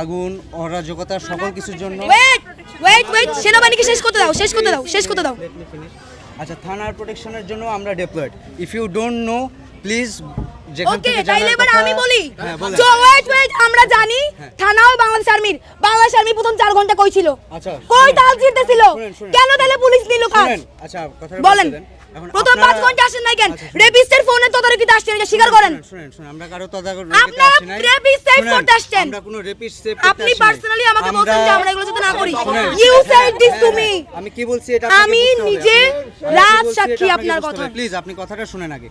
আগুন অরাজকতা সকল কিছুর জন্য ওয়েট ওয়েট ওয়েট সেনাবাহিনীকে শেষ করতে দাও শেষ করতে দাও শেষ করতে দাও। আচ্ছা থানার প্রোটেকশনের জন্য আমরা deployed if you don't know please okay তাইলে এবার আমি বলি। হ্যাঁ তো ওয়েট ওয়েট আমরা জানি হ্যাঁ। থানাও বাংলাদেশ আর্মির। বাংলাদেশ আর্মি প্রথম ঘণ্টা কই ছিল? আচ্ছা কই তাল। কেন তাহলে পুলিশ নিল কাজ? আচ্ছা কথাটা বলেন। প্রথম ঘণ্টা আসেন নাই কেন? আচ্ছা, রেপিস্টের ফোনে তদারকিতে আসছেন এটা স্বীকার করেন। শুনেন, শুনেন শুনেন আমরা কারও তদারকি আপনারা আসি নাই। rapist save শুনেন, করতে আসছেন। আমরা কোনো সেভ আপনি পার্সোনালি আমাকে বলছেন যে আমরা এগুলো যাতে না করি। ইউ সেড দিস হ্যাঁ, টু হ্যাঁ, মি আমি কি বলছি এটা আমি নিজে রাজ সাক্ষী আপনার কথা। প্লিজ আপনি কথাটা শুনেন আগে।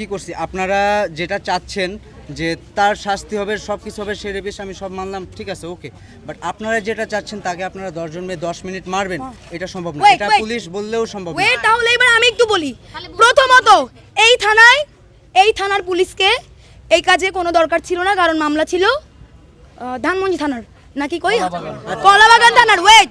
কি করছি? আপনারা যেটা চাচ্ছেন যে তার শাস্তি হবে সব কিছু হবে সে রেপিস আমি সব মানলাম ঠিক আছে ওকে। বাট আপনারা যেটা চাচ্ছেন তাকে আপনারা দশজন মেয়ে দশ মিনিট মারবেন এটা সম্ভব না। এটা পুলিশ বললেও সম্ভব না। তাহলে এবার আমি একটু বলি। প্রথমত এই থানায় এই থানার পুলিশকে এই কাজে কোনো দরকার ছিল না কারণ মামলা ছিল ধানমন্ডি থানার। নাকি কই? কলাবাগান। থানার ওয়েট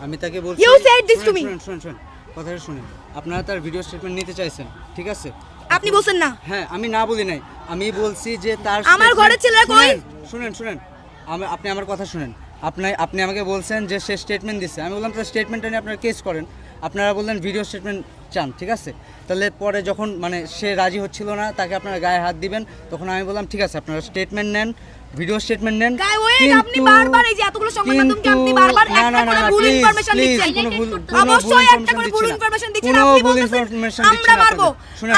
আমি তাকে বলছি You said this to me. শুনেন শুনেন শুনেন। কথাটা শুনুন। আপনারা তার ভিডিও স্টেটমেন্ট নিতে চাইছেন ঠিক আছে? আপনি বলছেন না। হ্যাঁ আমি না বলি নাই। আমি বলছি যে তার আমার statement- ঘরের ছেলেরা কই? শুনেন, শুনেন শুনেন। আমি আপনি আমার কথা শুনেন। আপনি আপনি আমাকে বলছেন যে সে স্টেটমেন্ট দিচ্ছে আমি বললাম তার স্টেটমেন্টটা নিয়ে আপনারা কেস করেন। আপনারা বললেন ভিডিও স্টেটমেন্ট চান ঠিক আছে? তাহলে পরে যখন মানে সে রাজি হচ্ছিল না তাকে আপনারা গায়ে হাত দিবেন তখন আমি বললাম ঠিক আছে আপনারা স্টেটমেন্ট নেন ভিডিও স্টেটমেন্ট নেন। আপনি বারবার এই যে এতগুলো সংবাদ মাধ্যমকে আপনি বারবার না, একটা না, না, করে না, ভুল ইনফরমেশন দিচ্ছেন। অবশ্যই একটা করে ভুল না। ইনফরমেশন দিচ্ছেন। আপনি আমরা না মারবো।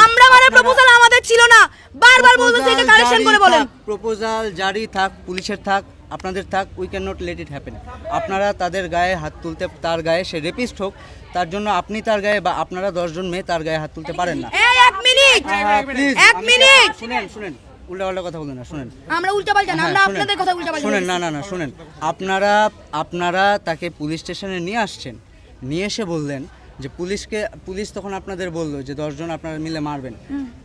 আমরা মারার প্রপোজাল আমাদের ছিল না। বারবার এটা কারেকশন করে বলেন। প্রপোজাল জারি থাক পুলিশের থাক আপনাদের থাক we can not let it happen আপনারা তাদের গায়ে হাত তুলতে তার গায়ে সে রেপিস্ট হোক তার জন্য আপনি তার গায়ে বা আপনারা দশজন মেয়ে তার গায়ে হাত তুলতে পারেন না। এক মিনিট! এক মিনিট! শুনেন শুনেন উল্টা পাল্টা কথা বলবেন না শুনেন। আমরা উল্টা পাল্টা না হ্যাঁ, আমরা আপনাদের কথা উল্টা পাল্টা শুনেন না না না শুনেন। আপনারা আপনারা তাকে পুলিশ স্টেশনে নিয়ে আসছেন। নিয়ে এসে বললেন যে পুলিশকে পুলিশ তখন আপনাদের বলল যে দশজন আপনারা মিলে মারবেন।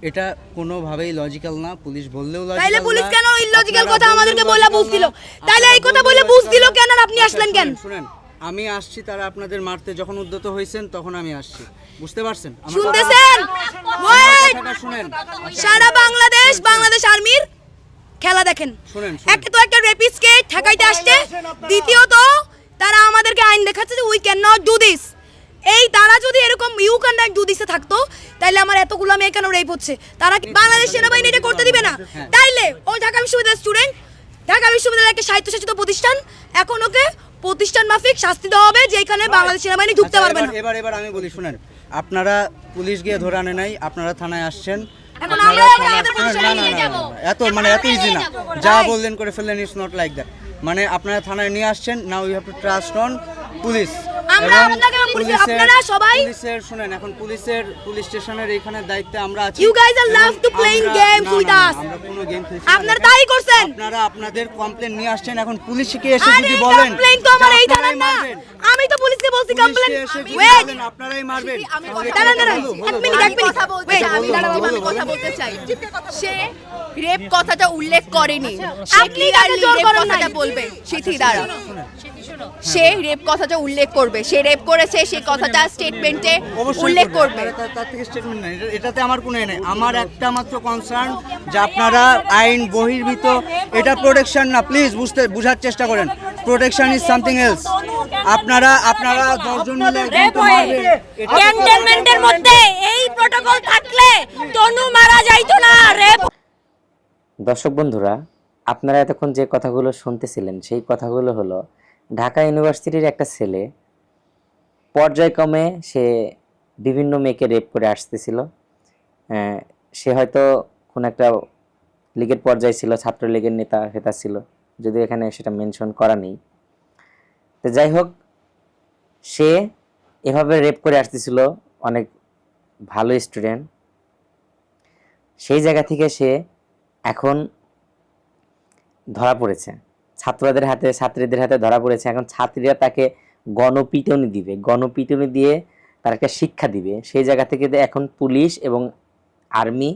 এটা কোনোভাবেই লজিক্যাল না পুলিশ বললেও তাইলে পুলিশ কেন ইলজিক্যাল কথা আমাদেরকে বলে বুঝ দিল? তাইলে এই কথা বলে বুঝ দিল কেন আর আপনি আসলেন কেন? শুনেন আমি আসছি তারা আপনাদের মারতে যখন উদ্যত হয়েছেন তখন আমি আসছি। বুঝতে পারছেন? শুনতেছেন? শুনেন। সারা বাংলাদেশ বাংলাদেশ আর্মির খেলা দেখেন। একে তো একটা রেপিস্টকে ঠেকাইতে আসছে। দ্বিতীয়ত তারা আমাদেরকে আইন দেখাচ্ছে যে we can not do this এই তারা যদি এরকম ইউ কন্ডাক্ট দুদিসে থাকতো তাহলে আমার এতগুলো মেয়ে কেন রেপ হচ্ছে? তারা কি বাংলাদেশ সেনাবাহিনী এটা করতে দিবে না? তাইলে ও ঢাকা বিশ্ববিদ্যালয়ের স্টুডেন্ট ঢাকা বিশ্ববিদ্যালয় একটা স্বায়ত্তশাসিত প্রতিষ্ঠান এখন ওকে প্রতিষ্ঠান মাফিক শাস্তি দেওয়া হবে যেখানে বাংলাদেশ সেনাবাহিনী ঢুকতে আচ্ছা, পারবে না। এবার- এবার আমি বলি শুনেন আপনারা পুলিশ গিয়ে ধরে আনে নাই আপনারা থানায় আসছেন এত মানে এত ইজি না। যা বললেন করে ফেললেন ইটস নট লাইক দ্যাট মানে আপনারা থানায় নিয়ে আসছেন now you have to trust on police. আমরা পুলিশ- আপনারা সবাই- পুলিশের শুনেন এখন পুলিশের পুলিশ স্টেশনের এইখানে দায়িত্বে আমরা আছি। Playing আমরা- games না, with না, না, us. আমরা কোনো গেম খেলছি আপনারা তাই করছেন। আপনারা আপনাদের কমপ্লেন নিয়ে আসছেন এখন পুলিশকে এসে যদি বলেন কমপ্লেইন তো আমার এই থানার না। আমি তো পুলিশকে বলছি ওয়েট আপনারাই মারবেন। আমি কথা বলতে আমি দাঁড়াও, আমি কথা বলতে চাই। সে রেপ কথাটা উল্লেখ করেনি। আপনি তাকে জোর rape করেন নাই। কথাটা বলবে। সিথি দাঁড়া সে রেপ কথাটা উল্লেখ করবে। সে রেপ করেছে সেই কথাটা স্টেটমেন্টে উল্লেখ করবে। তার- থেকে স্টেটমেন্ট এটা- এটাতে আমার কোনো নেই। আমার একটা মাত্র কনসার্ন যে আপনারা আইন বহির্ভূত এটা প্রোটেকশন না। প্লিজ বুঝতে বুঝার চেষ্টা করেন। প্রোটেকশন ইজ সামথিং এলস আপনারা আপনারা দশজন মিলে ক্যান্টনমেন্টের মধ্যে এই প্রোটোকল থাকলে তনু মারা যাইতো না রেপ দর্শক বন্ধুরা আপনারা এতক্ষণ যে কথাগুলো শুনতেছিলেন সেই কথাগুলো হলো ঢাকা ইউনিভার্সিটির একটা ছেলে, পর্যায়ক্রমে সে বিভিন্ন মেয়েকে রেপ করে আসতেছিল। সে হয়তো কোন একটা লীগের পর্যায়ে ছিল, ছাত্রলীগের নেতা হেতা ছিল, যদিও এখানে সেটা মেনশন করা নেই। তো যাই হোক, সে এভাবে রেপ করে আসতেছিল, অনেক ভালো স্টুডেন্ট সেই জায়গা থেকে সে এখন ধরা পড়েছে। ছাত্রদের হাতে, ছাত্রীদের হাতে ধরা পড়েছে। এখন ছাত্রীরা তাকে গণপিটনি দিবে। গণপিটনি দিয়ে তার শিক্ষা দিবে। সেই জায়গা থেকে এখন পুলিশ এবং আর্মি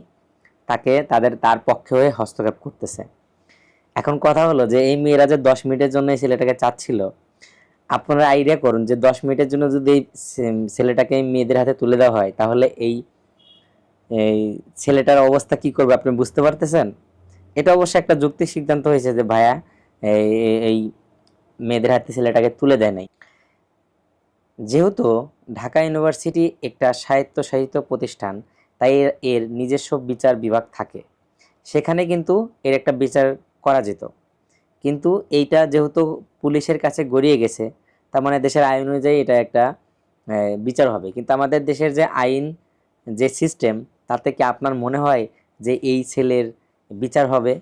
তাকে তাদের, তার পক্ষে হয়ে হস্তক্ষেপ করতেছে। এখন কথা হলো যে, এই মেয়েরা যে দশ মিনিটের জন্য এই ছেলেটাকে চাচ্ছিল, আপনারা আইডিয়া করুন যে, দশ মিনিটের জন্য যদি এই ছেলেটাকে মেয়েদের হাতে তুলে দেওয়া হয়, তাহলে এই এই ছেলেটার অবস্থা কি করবে আপনি বুঝতে পারতেছেন? এটা অবশ্য একটা যুক্তি সিদ্ধান্ত হয়েছে যে, ভাইয়া এই মেয়েদের হাতে ছেলেটাকে তুলে দেয় নাই। যেহেতু ঢাকা ইউনিভার্সিটি একটা স্বায়ত্তশাসিত প্রতিষ্ঠান, তাই এর- এর নিজস্ব বিচার বিভাগ থাকে। সেখানে কিন্তু এর একটা বিচার করা যেত। কিন্তু এইটা যেহেতু পুলিশের কাছে গড়িয়ে গেছে, তার মানে দেশের আইন অনুযায়ী এটা একটা বিচার হবে। কিন্তু আমাদের দেশের যে আইন, যে সিস্টেম, তাতে কি আপনার মনে হয় যে এই ছেলের বিচার হবে?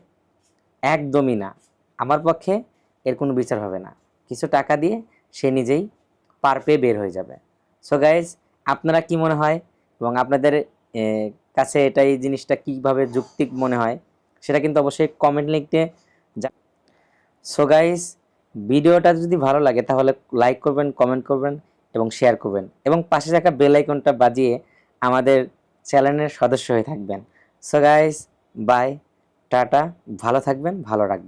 একদমই না। আমার পক্ষে এর কোনো বিচার হবে না। কিছু টাকা দিয়ে সে নিজেই পার পেয়ে বের হয়ে যাবে। সো গাইজ আপনারা কি মনে হয় এবং আপনাদের কাছে এটা, এই জিনিসটা কীভাবে যুক্তিক মনে হয় সেটা কিন্তু অবশ্যই কমেন্ট লিখতে সো গাইজ ভিডিওটা যদি ভালো লাগে তাহলে লাইক করবেন কমেন্ট করবেন এবং শেয়ার করবেন এবং পাশে থাকা বেল আইকনটা বাজিয়ে আমাদের চ্যানেলের সদস্য হয়ে থাকবেন। সো গাইজ বাই টাটা, ভালো থাকবেন, ভালো রাখবেন।